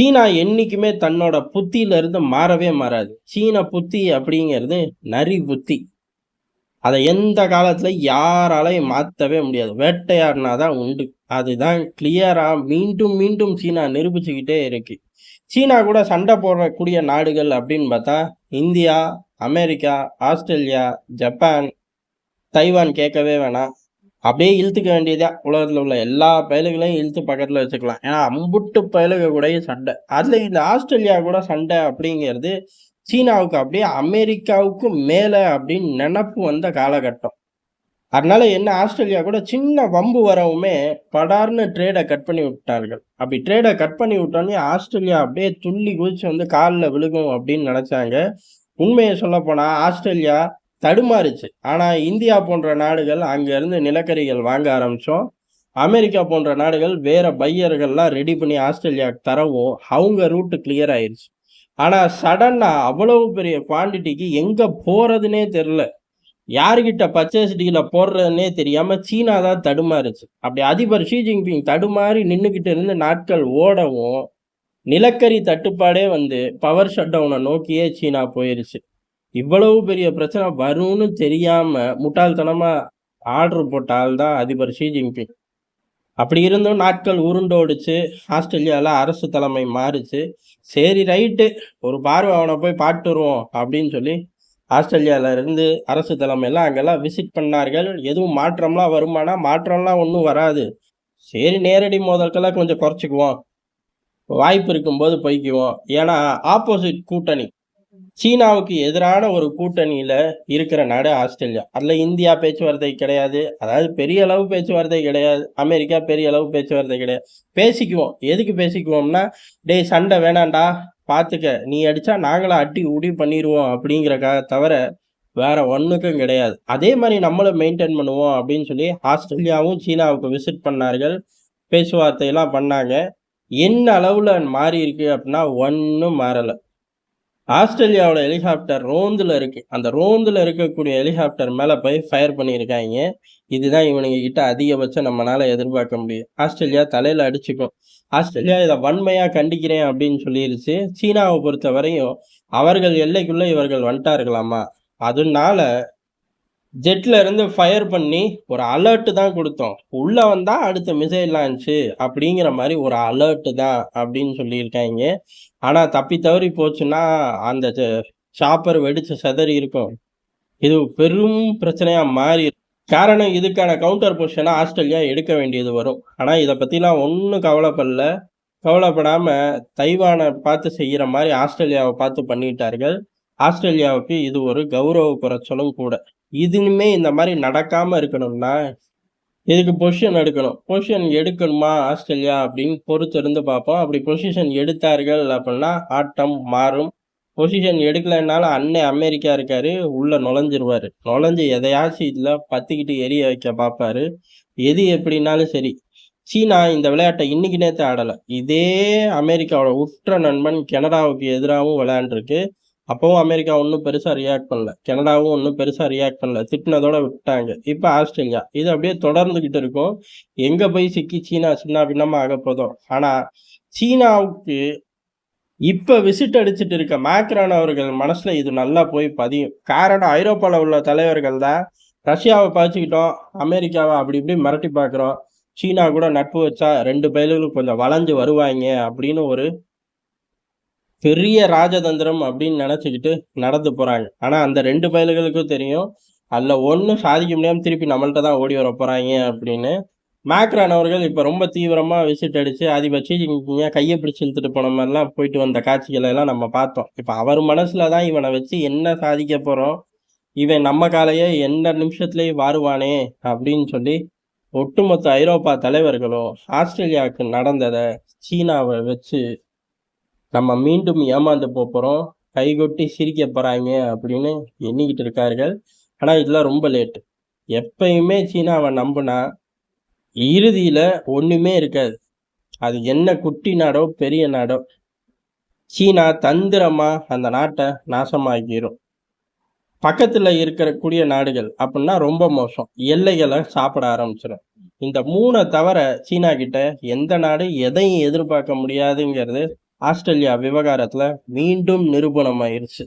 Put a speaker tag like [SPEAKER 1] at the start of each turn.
[SPEAKER 1] சீனா என்றைக்குமே தன்னோட புத்தியிலிருந்து மாறவே மாறாது. சீன புத்தி அப்படிங்கிறது நரி புத்தி அதை எந்த காலத்தில் யாராலையும் மாற்றவே முடியாது. வேட்டையாடினா தான் உண்டு. அதுதான் கிளியராக மீண்டும் மீண்டும் சீனா நிரூபிச்சுக்கிட்டே இருக்கு. சீனா கூட சண்டை போடக்கூடிய நாடுகள் அப்படின்னு பார்த்தா India America Australia Japan Taiwan கேட்கவே வேணாம். அப்படியே இழுத்துக்க வேண்டியதா? உலகத்தில் உள்ள எல்லா பயலுகளையும் இழுத்து பக்கத்தில் வச்சுக்கலாம். ஏன்னா அம்புட்டு பயலுக கூடயும் சண்டை. அதில் இந்த ஆஸ்திரேலியா கூட சண்டை அப்படிங்கிறது சீனாவுக்கு அப்படியே அமெரிக்காவுக்கு மேலே அப்படின்னு நினப்பு வந்த காலகட்டம். அதனால என்ன ஆஸ்திரேலியா கூட சின்ன வம்பு வரவுமே படார்னு ட்ரேடை கட் பண்ணி விட்டார்கள். அப்படி ட்ரேடை கட் பண்ணி விட்டோன்னே ஆஸ்திரேலியா அப்படியே துள்ளி குதிச்சு வந்து காலில் விழுகும் அப்படின்னு நினச்சாங்க. உண்மையை சொல்லப்போனால் ஆஸ்திரேலியா தடுமாறுச்சு. ஆனால் இந்தியா போன்ற நாடுகள் அங்கேருந்து நிலக்கரிகள் வாங்க ஆரம்பிச்சோம். அமெரிக்கா போன்ற நாடுகள் வேற பையர்கள்லாம் ரெடி பண்ணி ஆஸ்திரேலியாவுக்கு தரவும் அவங்க ரூட்டு கிளியர் ஆயிடுச்சு ஆனால் சடனாக அவ்வளவு பெரிய குவாண்டிட்டிக்கு எங்கே போகிறதுனே தெரில யாருக்கிட்ட பர்ச்சேஸ் டீல போடுறதுனே தெரியாமல் சீனா தான் தடுமாறுச்சு. அப்படி அதிபர் ஷி ஜின்பிங் தடுமாறி நின்றுக்கிட்டு இருந்து நாட்கள் ஓடவும் நிலக்கரி தட்டுப்பாடே வந்து பவர் ஷட் டவுனை நோக்கியே சீனா போயிருச்சு. இவ்வளவு பெரிய பிரச்சனை வரும்னு தெரியாம முட்டாள்தனமா ஆர்டர் போட்ட ஆள் தான் அதிபர் ஷி ஜின்பிங் அப்படி இருந்தும் நாட்கள் உருண்டோடுச்சு ஆஸ்திரேலியாவில் அரசு தலைமை மாறுச்சு. சரி ரைட்டு. ஒரு பார்வை அவனை போய் பாட்டு வருவோம் அப்படின்னு சொல்லி ஆஸ்திரேலியால இருந்து அரசு தலைமையெல்லாம் அங்கெல்லாம் விசிட் பண்ணார்கள். எதுவும் மாற்றம்லாம் வருமானா? மாற்றம்லாம் ஒன்றும் வராது. சரி நேரடி மோதல்கெல்லாம் கொஞ்சம் குறைச்சிக்குவோம். வாய்ப்பு இருக்கும்போது போய்க்குவோம். ஏன்னா ஆப்போசிட் கூட்டணி. சீனாவுக்கு எதிரான ஒரு கூட்டணியில் இருக்கிற நாடு ஆஸ்திரேலியா. அதில் இந்தியா பேச்சுவார்த்தை கிடையாது. அதாவது பெரிய அளவு பேச்சுவார்த்தை கிடையாது. அமெரிக்கா பெரிய அளவு பேச்சுவார்த்தை கிடையாது. பேசிக்குவோம். எதுக்கு பேசிக்குவோம்னா டேய் சண்டை வேணாண்டா பார்த்துக்க நீ அடித்தா நாங்களும் அட்டி உடி பண்ணிடுவோம் அப்படிங்கிறக்காக தவிர வேற ஒன்றுக்கும் கிடையாது. அதே மாதிரி நம்மளும் மெயின்டைன் பண்ணுவோம் அப்படின்னு சொல்லி ஆஸ்திரேலியாவும் சீனாவுக்கு விசிட் பண்ணார்கள். பேச்சுவார்த்தையெல்லாம் பண்ணாங்க. என்ன அளவில் மாறி இருக்கு அப்படின்னா ஒன்றும் மாறலை. ஆஸ்திரேலியாவோட ஹெலிகாப்டர் ரோந்தில் இருக்கு. அந்த ரோந்தில் இருக்கக்கூடிய ஹெலிகாப்டர் மேலே போய் ஃபயர் பண்ணியிருக்காங்க இதுதான் இவனுங்க கிட்ட அதிகபட்சம் நம்மளால எதிர்பார்க்க முடியும். ஆஸ்திரேலியா தலையில் அடிச்சுக்கும். ஆஸ்திரேலியா இதை வன்மையாக கண்டிக்கிறேன் அப்படின்னு சொல்லிருச்சு. சீனாவை பொறுத்த வரையும் அவர்கள் எல்லைக்குள்ளே இவர்கள் வந்துட்டார்களாமா? அதனால ஜெட்ல இருந்து ஃபயர் பண்ணி ஒரு அலர்ட்டு தான் கொடுத்தோம். உள்ள வந்தா அடுத்த மிசைல் லான்ச்சு அப்படிங்கிற மாதிரி ஒரு அலர்ட்டு தான் அப்படின்னு சொல்லியிருக்காங்க. ஆனால் தப்பி தவறி போச்சுன்னா அந்த சாப்பர் வெடிச்சு சிதறி இருக்கும். இது பெரும் பிரச்சனையாக மாறி காரணம் இதுக்கான கவுண்டர் பொசிஷனை ஆஸ்திரேலியா எடுக்க வேண்டியது வரும். ஆனால் இதை பற்றிலாம் ஒன்றும் கவலைப்படல. கவலைப்படாமல் தைவானை பார்த்து செய்கிற மாதிரி ஆஸ்திரேலியாவை பார்த்து பண்ணிட்டார்கள். ஆஸ்திரேலியாவுக்கு இது ஒரு கௌரவ குறைச்சலும் கூட. இதுனுமே இந்த மாதிரி நடக்காமல் இருக்கணும்னா இதுக்கு பொசிஷன் எடுக்கணும். பொசிஷன் எடுக்கணுமா ஆஸ்திரேலியா அப்படின்னு பொறுத்து இருந்து பார்ப்போம். அப்படி பொசிஷன் எடுத்தார்கள் அப்படின்னா ஆட்டம் மாறும். பொசிஷன் எடுக்கலைன்னாலும் அன்னை அமெரிக்கா இருக்காரு. உள்ள நுழைஞ்சிருவாரு. நுழைஞ்சு எதையாச்சும் இதில் பத்திக்கிட்டு எரிய வைக்க பார்ப்பாரு. எது எப்படின்னாலும் சரி. சீனா இந்த விளையாட்டை இன்னைக்கு நேற்று ஆடலை. இதே அமெரிக்காவோட உற்ற நண்பன் கனடாவுக்கு எதிராகவும் விளையாண்டுருக்கு. அப்பவும் அமெரிக்கா ஒன்றும் பெருசாக ரியாக்ட் பண்ணல. கனடாவும் ஒன்றும் பெருசாக ரியாக்ட் பண்ணல. திட்டினதோட விட்டாங்க. இப்போ ஆஸ்திரேலியா. இது அப்படியே தொடர்ந்துக்கிட்டு இருக்கும். எங்கே போய் சிக்கி சீனா சின்ன பின்னமாக ஆக போதும். ஆனால் சீனாவுக்கு இப்போ விசிட் அடிச்சுட்டு இருக்க மேக்ரான் அவர்கள் மனசில் இது நல்லா போய் பதியும். காரணம் ஐரோப்பாவில் உள்ள தலைவர்கள் தான் ரஷ்யாவை பாய்ச்சிக்கிட்டோம். அமெரிக்காவை அப்படி இப்படி மிரட்டி பார்க்குறோம். சீனா கூட நட்பு வச்சா ரெண்டு பேர்களும் கொஞ்சம் வளைஞ்சு வருவாங்க அப்படின்னு ஒரு பெரிய ராஜதந்திரம் அப்படின்னு நினச்சிக்கிட்டு நடந்து போகிறாங்க ஆனால் அந்த ரெண்டு பயல்களுக்கும் தெரியும். அதில் ஒன்றும் சாதிக்க முடியாமல் திருப்பி நம்மள்ட்ட தான் ஓடி வர போகிறாங்க அப்படின்னு. மேக்ரான் அவர்கள் இப்போ ரொம்ப தீவிரமாக விசிட் அடிச்சு அதிபட்சி கையை பிடிச்சி இழுத்துட்டு போன மாதிரிலாம் போயிட்டு வந்த காட்சிகளை எல்லாம் நம்ம பார்த்தோம். இப்போ அவர் மனசில் தான் இவனை வச்சு என்ன சாதிக்க போகிறோம் இவன் நம்ம காலையே எந்த நிமிஷத்துலேயும் வாருவானே? அப்படின்னு சொல்லி ஒட்டுமொத்த ஐரோப்பா தலைவர்களும் ஆஸ்திரேலியாவுக்கு நடந்ததை சீனாவை வச்சு நம்ம மீண்டும் ஏமாந்து போகிறோம் கைகொட்டி சிரிக்க போகிறாங்க அப்படின்னு எண்ணிக்கிட்டு இருக்கார்கள். ஆனால் இதெல்லாம் ரொம்ப லேட் எப்பயுமே சீனாவை நம்புனா இறுதியில் ஒன்றுமே இருக்காது. அது என்ன குட்டி நாடோ பெரிய நாடோ. சீனா தந்திரமாக அந்த நாட்டை நாசமாக்கிரும். பக்கத்தில் இருக்கக்கூடிய நாடுகள் அப்படின்னா ரொம்ப மோசம். எல்லைகளை சாப்பிட ஆரம்பிச்சிடும் இந்த மூணை தவிர சீனா கிட்ட எந்த நாடு எதையும் எதிர்பார்க்க முடியாதுங்கிறது ஆஸ்திரேலியா விவகாரத்தில் மீண்டும் நிரூபணமாயிருச்சு.